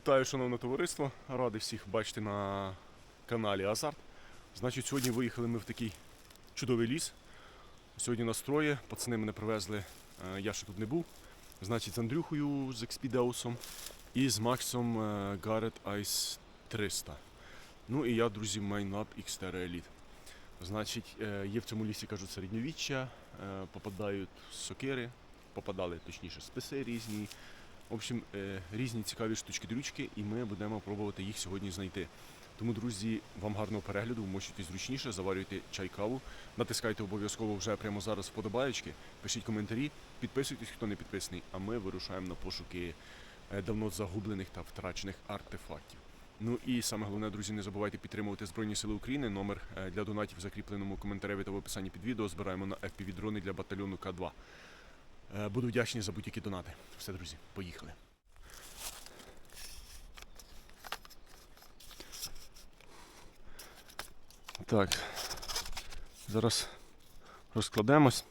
Вітаю, шановне товариство. Радий всіх бачити на каналі Азарт. Значить, сьогодні виїхали ми в такий чудовий ліс. Сьогодні нас троє, пацани мене привезли, е, я ще тут не був. Значить, з Андрюхою з Експідеусом і з Максом Garrett Ice 300. Ну і я, друзі, Майнлаб XTR Elite. Значить, е, є в цьому лісі, кажуть, середньовіччя, е, попадають сокири, попадали точніше списи різні. В общем, е, різні цікаві штучки-дрючки, і ми будемо пробувати їх сьогодні знайти. Тому, друзі, вам гарного перегляду, вмощуйтесь зручніше, заварюйте чай каву, натискайте обов'язково вже прямо зараз вподобаєчки, пишіть коментарі, підписуйтесь, хто не підписаний, а ми вирушаємо на пошуки е, давно загублених та втрачених артефактів. Ну і саме головне, друзі, не забувайте підтримувати Збройні Сили України. Номер е, для донатів в закріпленому коментареві та в описанні під відео. Збираємо на FPV-дрони для батальйону К2. Е, Буду вдячний за будь-які донати. Все, друзі, поїхали. Так. Зараз розкладемось.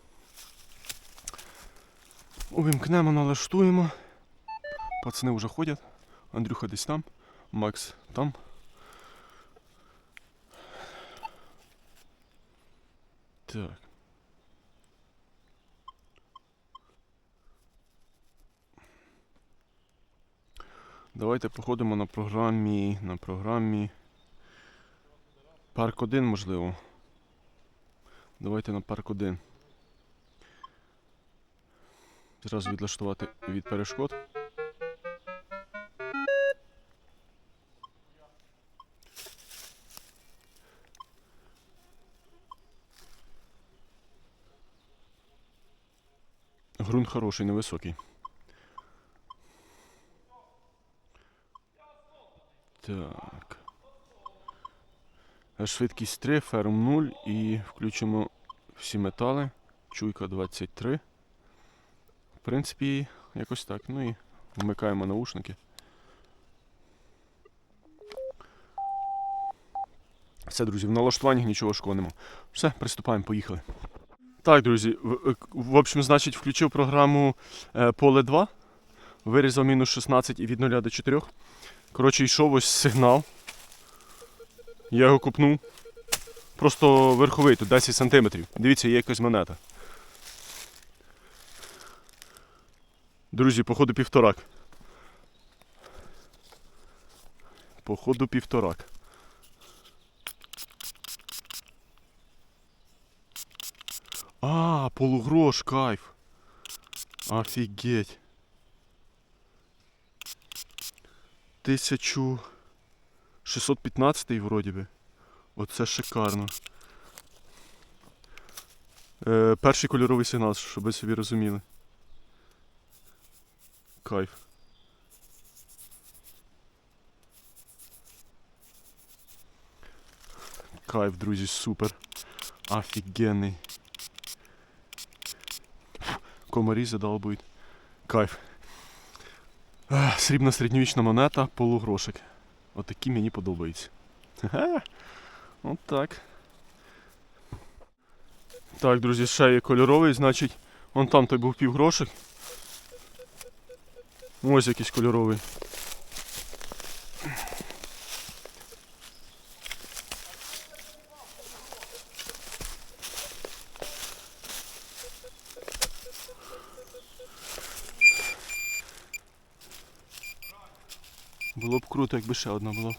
Увімкнемо, налаштуємо. Пацани вже ходять. Андрюха десь там, Макс там. Так. Давайте походимо на програмі. На програмі. Парк 1, можливо. Давайте на парк 1. Зразу відлаштувати від перешкод. Грунт хороший, невисокий. Так. Е, Швидкість 3, ферм 0 і включимо всі метали. Чуйка 23. В принципі, якось так. Ну і вмикаємо наушники. Все, друзі, в налаштуваннях нічого важкого нема. Все, приступаємо, поїхали. Так, друзі, в, в общем, значить, включив програму е, Поле 2. Вирізав мінус 16 і від 0 до 4. Коротше, йшов ось сигнал. Я його купнув. Просто верховий, тут 10 сантиметрів. Дивіться, є якась монета. Друзі, походу півторак. Походу півторак. А, полугрош, кайф. Офігеть. Тисячу 615 вроді би. Оце шикарно. Е, перший кольоровий сигнал, щоб ви собі розуміли. Кайф. Кайф, друзі, супер. Офігенний. Комарі задалбують. Кайф. Срібна середньовічна монета, полугрошик. Отакі мені подобаються. От так. Так, друзі, ще є кольоровий, значить, вон там той був півгрошик. Ось якийсь кольоровий. Було б круто, якби ще одна була.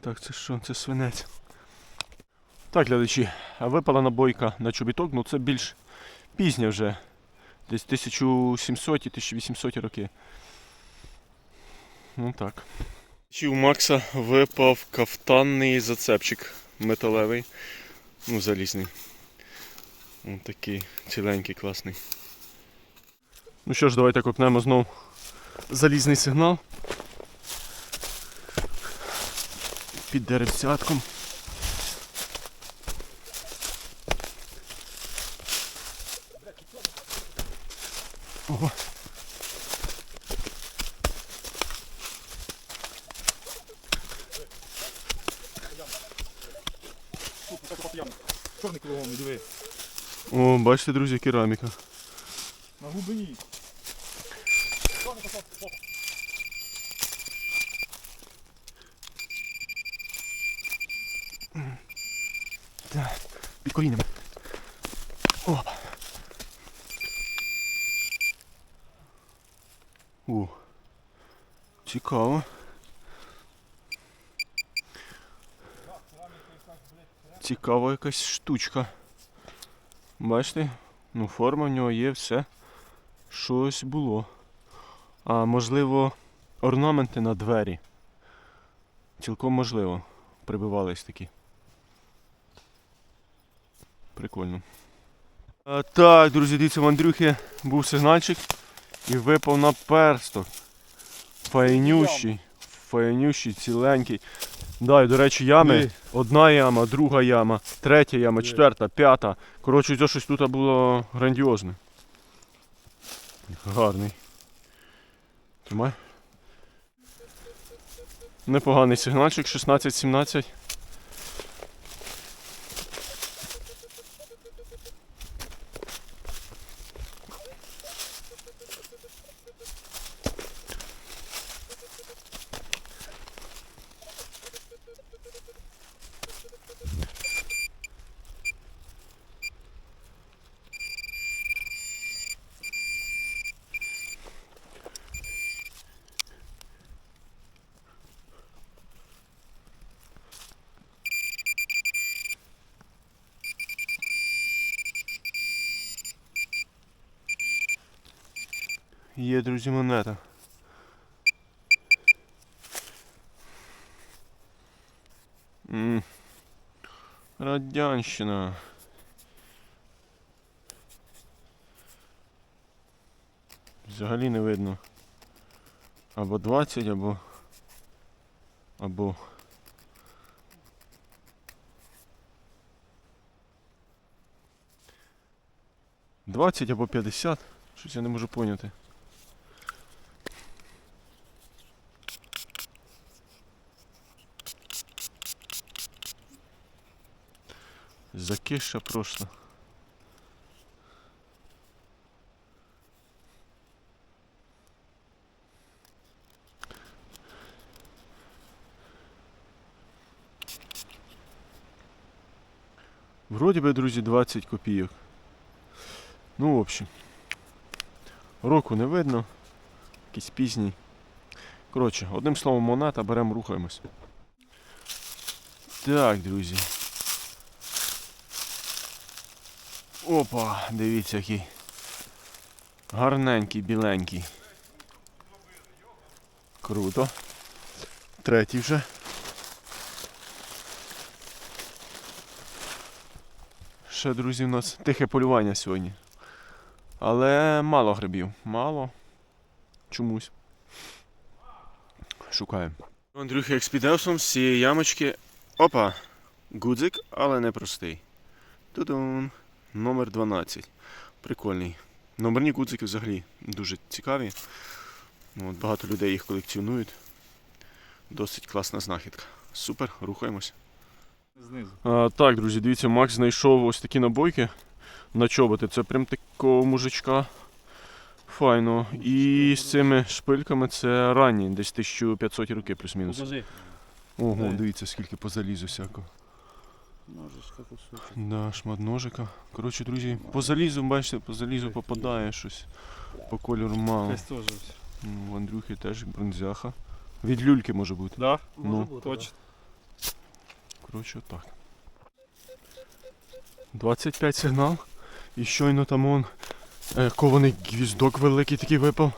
Так, це що? Це свинець. Так, глядачі, випала набойка на чобіток, ну це більш пізня вже. Десь 1700 1800 роки. Ну так. Чи у Макса випав кафтанний зацепчик металевий. Ну, залізний. Ось такий ціленький, класний. Ну що ж, давайте копнемо знов залізний сигнал. Під деревцятком. Чорний кругом, диви. О, бачите, друзі, кераміка. На глибині. Під колінами. О. О. Цікаво. Цікава якась штучка. Бачите? Ну, форма в нього є, все. Щось було. А можливо, орнаменти на двері. Цілком можливо. Прибивались такі. Прикольно. А, так, друзі, дивіться, в Андрюхи був сигнальчик і випав на персток. Файнющий. Файнющий, ціленький. Да, і, до речі, ями. Диви. Одна яма, друга яма, третя яма, четверта, п'ята. Коротше, це щось тут було грандіозне. Гарний. Тримай. Непоганий сигнальчик, 16-17. Є, друзі, монета. М. Радянщина. Взагалі не видно. Або 20, або. Або. Двадцять або 50. Щось я не можу поняти. Закиша просто. Вроді би, друзі, 20 копійок. Ну, в общем. Року не видно. Якийсь пізній. Коротше, одним словом, монета, беремо, рухаємось. Так, друзі. Опа, дивіться який. Гарненький, біленький. Круто. Третій вже. Ще, друзі, у нас тихе полювання сьогодні. Але мало грибів. Мало. Чомусь. Шукаємо. Андрюха експідевсом з цієї ямочки. Опа! Гудзик, але не простий. Тудун. Номер 12. Прикольний. Номерні гудзики взагалі дуже цікаві. От, багато людей їх колекціонують. Досить класна знахідка. Супер, рухаємось. Знизу. А, так, друзі, дивіться, Макс знайшов ось такі набойки на чоботи. Це прям такого мужичка. Файно. І з цими шпильками це ранні, десь 1500 роки плюс-мінус. Ого, дивіться, скільки по залізу всякого. Ножичка кусочок. Да, шмат ножика. Коротше, друзі, по залізу, бачите, по залізу попадає щось. По кольору мало. Десь теж. ось. М, В Андрюхи теж бронзяха. Від люльки може бути. Да? Ну. Точно. Коротше, отак. 25 сигнал. І щойно там он е, кований гвіздок великий такий випав.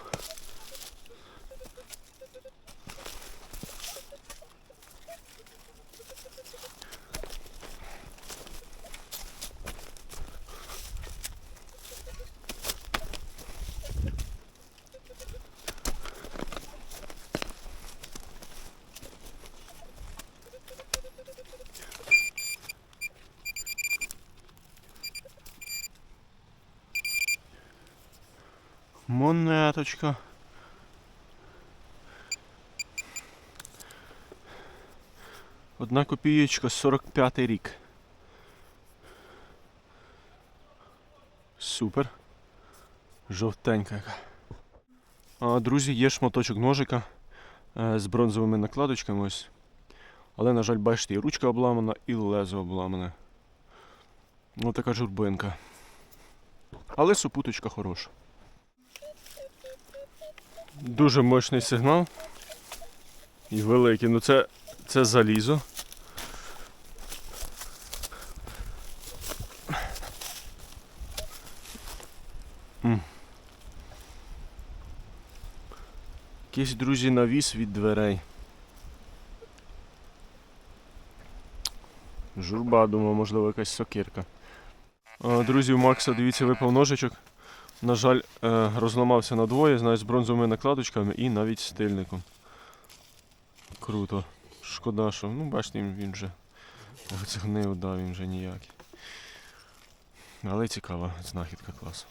Монеточка. Одна копієчка, 45 й рік. Супер. Жовтенька яка. А, друзі, є шматочок ножика е, з бронзовими накладочками ось. Але, на жаль, бачите, і ручка обламана, і лезо обламане. Ну, така журбинка. Але супуточка хороша. Дуже мощний сигнал. І великий. Ну це, це залізо. М. Друзі, навіс від дверей. Журба, думаю, можливо, якась сокирка. Друзі, у Макса, дивіться, випав ножичок. На жаль, е, розламався надвоє, знаю, з бронзовими накладочками і навіть стильником. Круто. Шкода, що. Ну, бачите, він, вже згнив, да, він вже ніякий. Але цікава знахідка клас.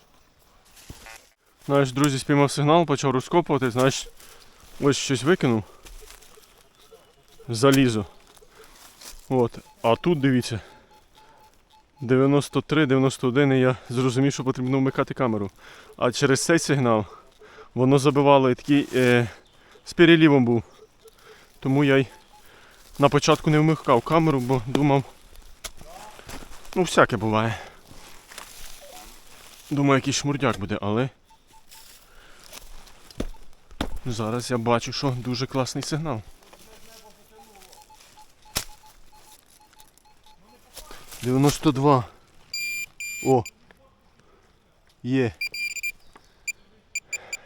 Знаєш, друзі, спіймав сигнал, почав розкопувати, знаєш, ось щось викинув. Залізо. От. А тут дивіться. 93-91 і я зрозумів, що потрібно вмикати камеру. А через цей сигнал воно забивало і такий е, з перелівом був. Тому я й на початку не вмикав камеру, бо думав. Ну, всяке буває. Думаю, якийсь шмурдяк буде, але. Зараз я бачу, що дуже класний сигнал. Дев'яносто два. О! Є.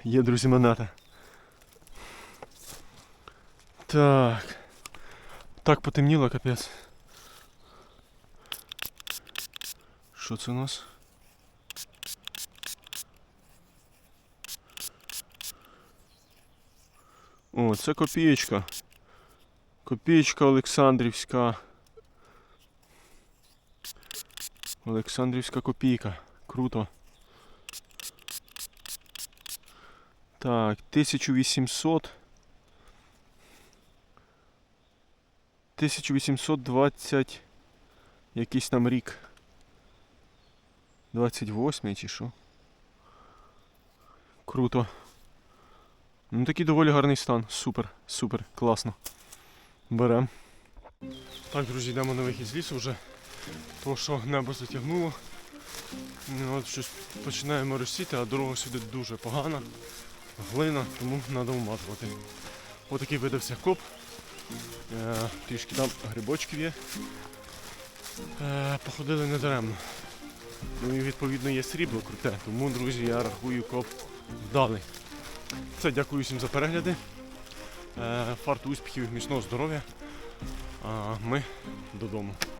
Є, друзі, монета. Так. Так потемніло, капець. Що це у нас? О, це копієчка. Копієчка Олександрівська. Олександрівська копійка. Круто. Так, 1800. 1820 якийсь там рік. 28 чи що? Круто. Ну такий доволі гарний стан. Супер, супер, класно. Берем. Так, друзі, йдемо на вихід з лісу вже. То, що небо затягнуло. Ну, От щось починаємо росіти, а дорога сюди дуже погана. Глина, тому треба вматувати. Отакий видався коп. Е, трішки там грибочків є. Е, походили недаремно. Ну і відповідно є срібло круте, тому, друзі, я рахую коп вдалий. Це дякую всім за перегляди. Е, фарту успіхів, міцного здоров'я. А ми додому.